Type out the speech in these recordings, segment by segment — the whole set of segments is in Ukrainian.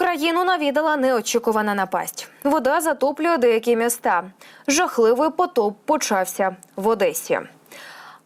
Україну навідала неочікувана напасть. Вода затоплює деякі міста. Жахливий потоп почався в Одесі.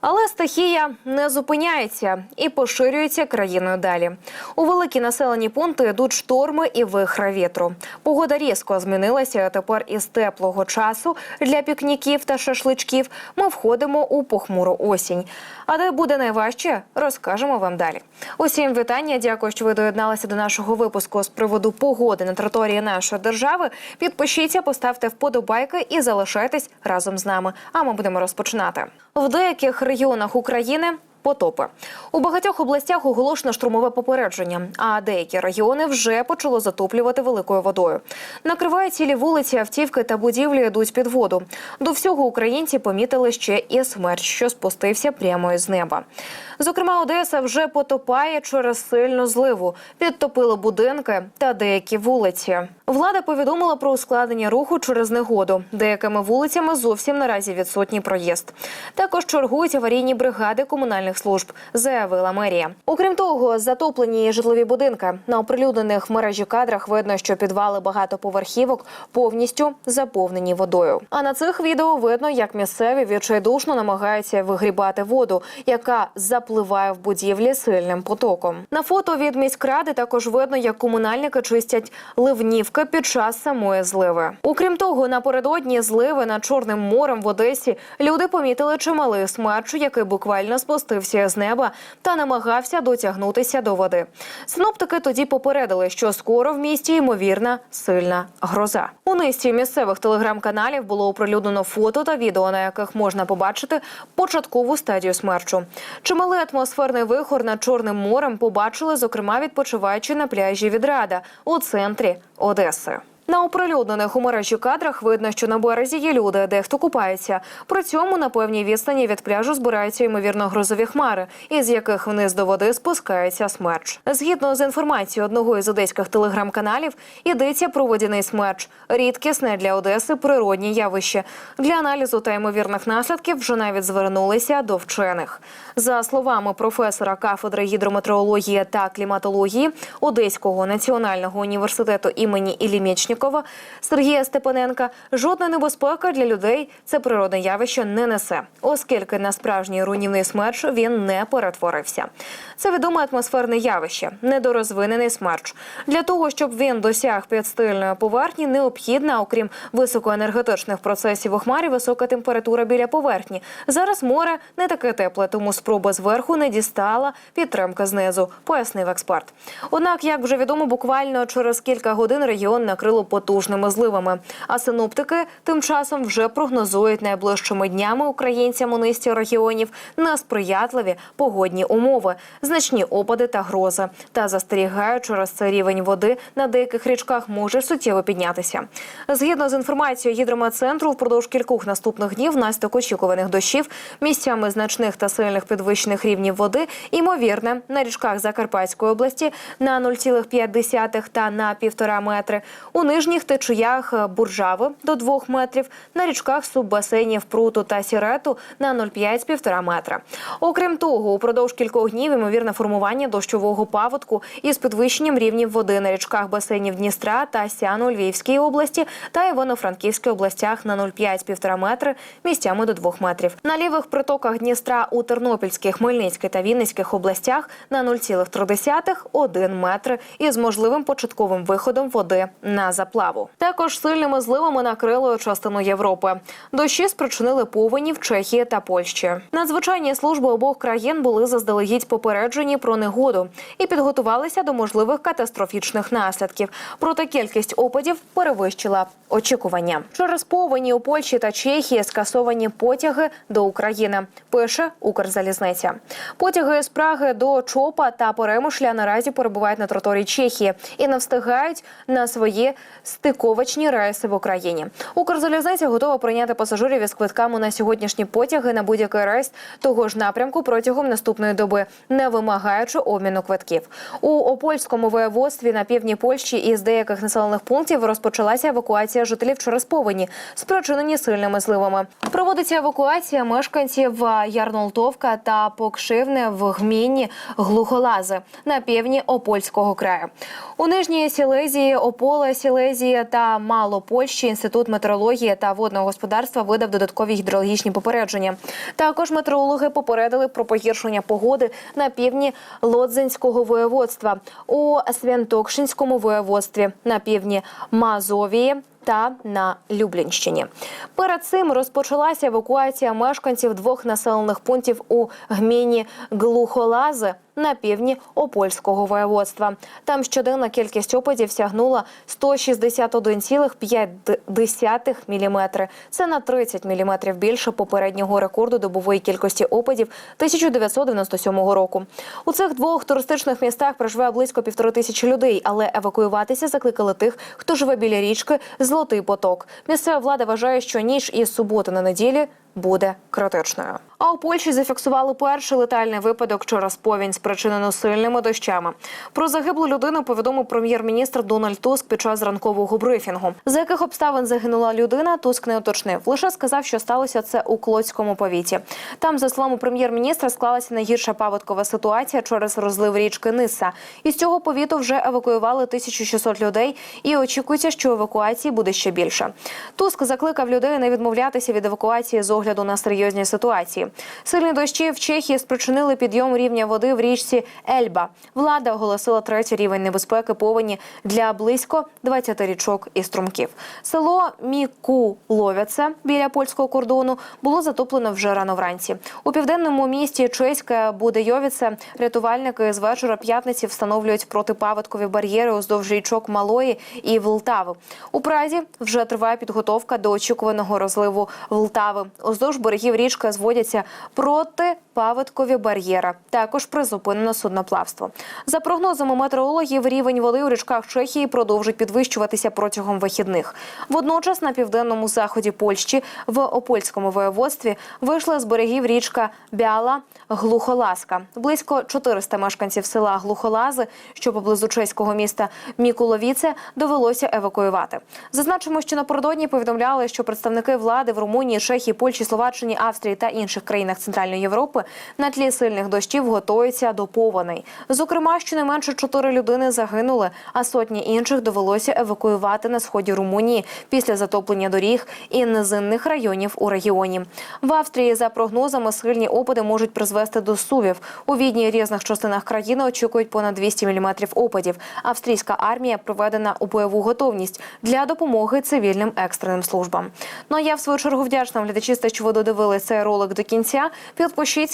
Але стихія не зупиняється і поширюється країною далі. У великі населені пункти йдуть шторми і вихра вітру. Погода різко змінилася. а Тепер із теплого часу для пікніків та шашличків ми входимо у похмуру осінь. А де буде найважче, розкажемо вам далі. Усім вітання. Дякую, що ви доєдналися до нашого випуску з приводу погоди на території нашої держави. Підпишіться, поставте вподобайки і залишайтесь разом з нами. А ми будемо розпочинати. В деяких регіонах України потопи. У багатьох областях оголошено штурмове попередження, а деякі регіони вже почало затоплювати великою водою. Накриває цілі вулиці, автівки та будівлі йдуть під воду. До всього українці помітили ще і смерч, що спустився прямо із неба. Зокрема, Одеса вже потопає через сильну зливу, підтопило будинки та деякі вулиці. Влада повідомила про ускладнення руху через негоду. Деякими вулицями зовсім наразі відсутній проїзд. Також чергують аварійні бригади комунальних служб, заявила мерія. Окрім того, затоплені житлові будинки на оприлюднених в мережі кадрах видно, що підвали багатоповерхівок повністю заповнені водою. А на цих відео видно, як місцеві відчайдушно намагаються вигрібати воду, яка запливає в будівлі сильним потоком. На фото від міськради також видно, як комунальники чистять ливнівки під час самої зливи. Окрім того, напередодні зливи над Чорним морем в Одесі люди помітили чималий смерч, який буквально спустився з неба та намагався дотягнутися до води. Синоптики тоді попередили, що скоро в місті ймовірна сильна гроза. У низці місцевих телеграм-каналів було оприлюднено фото та відео, на яких можна побачити початкову стадію смерчу. Чималий атмосферний вихор над Чорним морем побачили, зокрема, відпочиваючи на пляжі Відрада у центрі Одеси. На оприлюднених у мережі кадрах видно, що на березі є люди, дехто купається. При цьому на певній відстані від пляжу збираються ймовірно грозові хмари, із яких вниз до води спускається смерч. Згідно з інформацією одного із одеських телеграм-каналів, йдеться про водяний смерч, рідкісне для Одеси природні явище. Для аналізу та ймовірних наслідків вже навіть звернулися до вчених. За словами професора кафедри гідрометеорології та кліматології Одеського національного університету імені Іллі Мєчнікова Сергія Степаненка, жодної небезпеки для людей це природне явище не несе, оскільки на справжній руйнівний смерч він не перетворився. Це відоме атмосферне явище, недорозвинений смерч. Для того щоб він досяг підстильної поверхні, необхідна, окрім високоенергетичних процесів у хмарі, висока температура біля поверхні. Зараз море не таке тепле, тому спроба зверху не дістала підтримки знизу, пояснив експерт. Однак, як вже відомо, буквально через кілька годин регіон накрило потужними зливами. А синоптики тим часом вже прогнозують найближчими днями українцям у низці регіонів несприятливі погодні умови, значні опади та грози. Та застерігають, через це рівень води на деяких річках може суттєво піднятися. Згідно з інформацією гідрометцентру, впродовж кількох наступних днів внаслідок очікуваних дощів місцями значних та сильних підвищених рівнів води, ймовірне на річках Закарпатської області на 0,5 та на 1,5 метри, у нижніх течіях Буржави до 2 метрів, на річках суббасейнів Пруту та Сірету на 0,5-1,5 метра. Окрім того, упродовж кількох днів ймовірне формування дощового паводку із підвищенням рівнів води на річках басейнів Дністра та Сяну Львівській області та Івано-Франківській областях на 0,5-1,5 метри, місцями до 2 метрів. На лівих притоках Дністра у Тернопільській, Хмельницькій та Вінницьких областях на 0,3-1 метр із можливим початковим виходом води на заплаву. Також сильними зливами накрило частину Європи. Дощі спричинили повені в Чехії та Польщі. Надзвичайні служби обох країн були заздалегідь попереджені про негоду і підготувалися до можливих катастрофічних наслідків. Проте кількість опадів перевищила очікування. Через повені у Польщі та Чехії скасовані потяги до України. Пише Укрзалізниця. Потяги з Праги до Чопа та Перемишля наразі перебувають на території Чехії і не встигають на свої стиковочні рейси в Україні. Укрзалізниця готова прийняти пасажирів із квитками на сьогоднішні потяги на будь-який рейс того ж напрямку протягом наступної доби, не вимагаючи обміну квитків. У Опольському воєводстві на півдні Польщі із деяких населених пунктів розпочалася евакуація жителів через повені, спричинені сильними зливами. Проводиться евакуація мешканців Ярнолтовка та Покшивне в гміні Глухолази на півдні Опольського краю. У Нижній Сілезії, Ополе, Сілезії та Малопольщі інститут метеорології та водного господарства видав додаткові гідрологічні попередження. Також метеорологи попередили про погіршення погоди на півдні Лодзинського воєводства у Святокшинському воєводстві на півдні Мазовії та на Люблінщині. Перед цим розпочалася евакуація мешканців двох населених пунктів у гміні Глухолази на півдні Опольського воєводства. Там щоденна кількість опадів сягнула 161,5 мм. Це на 30 мм більше попереднього рекорду добової кількості опадів 1997 року. У цих двох туристичних містах проживає близько півтори тисячі людей, але евакуюватися закликали тих, хто живе біля річки Золотий поток. Місцева влада вважає, що ніч із суботи на неділі буде критичною. А у Польщі зафіксували перший летальний випадок через повінь, спричинену сильними дощами. Про загиблу людину повідомив прем'єр-міністр Дональд Туск під час ранкового брифінгу. За яких обставин загинула людина, Туск не уточнив. Лише сказав, що сталося це у Клодському повіті. Там, за словами прем'єр-міністра, склалася найгірша паводкова ситуація через розлив річки Ниса. Із цього повіту вже евакуювали 1600 людей, і очікується, що евакуації буде ще більше. Туск закликав людей не відмовлятися від евакуації з огляду на серйозні ситуації. Сильні дощі в Чехії спричинили підйом рівня води в річці Ельба. Влада оголосила третій рівень небезпеки повені для близько 20 річок і струмків. Село Мікуловяце біля польського кордону було затоплено вже рано вранці. У південному місті Чеське Будейовіце рятувальники з вечора п'ятниці встановлюють протипаводкові бар'єри уздовж річок Малої і Влтави. У Празі вже триває підготовка до очікуваного розливу Влтави. Уздовж берегів річки зводяться протипаводкові бар'єри. Також призупинено судноплавство. За прогнозами метеорологів, рівень води у річках Чехії продовжить підвищуватися протягом вихідних. Водночас на південному заході Польщі в Опольському воєводстві вийшла з берегів річка Бяла Глухоласка. Близько 400 мешканців села Глухолази, що поблизу чеського міста Мікуловіце, довелося евакуювати. Зазначимо, що напередодні повідомляли, що представники влади в Румунії, Чехії, Польщі, Словаччині, Австрії та інших країнах Центральної Європи на тлі сильних дощів готуються до повеней. Зокрема, щонайменше чотири людини загинули, а сотні інших довелося евакуювати на сході Румунії після затоплення доріг і низинних районів у регіоні. В Австрії за прогнозами сильні опади можуть призвести до сувів. У відні різних частинах країни очікують понад 200 мм опадів. Австрійська армія приведена у бойову готовність для допомоги цивільним екстреним службам. Ну а я в свою чергу вдячна глядачі, що ви додивилися цей ролик до кінця. Підпишіться,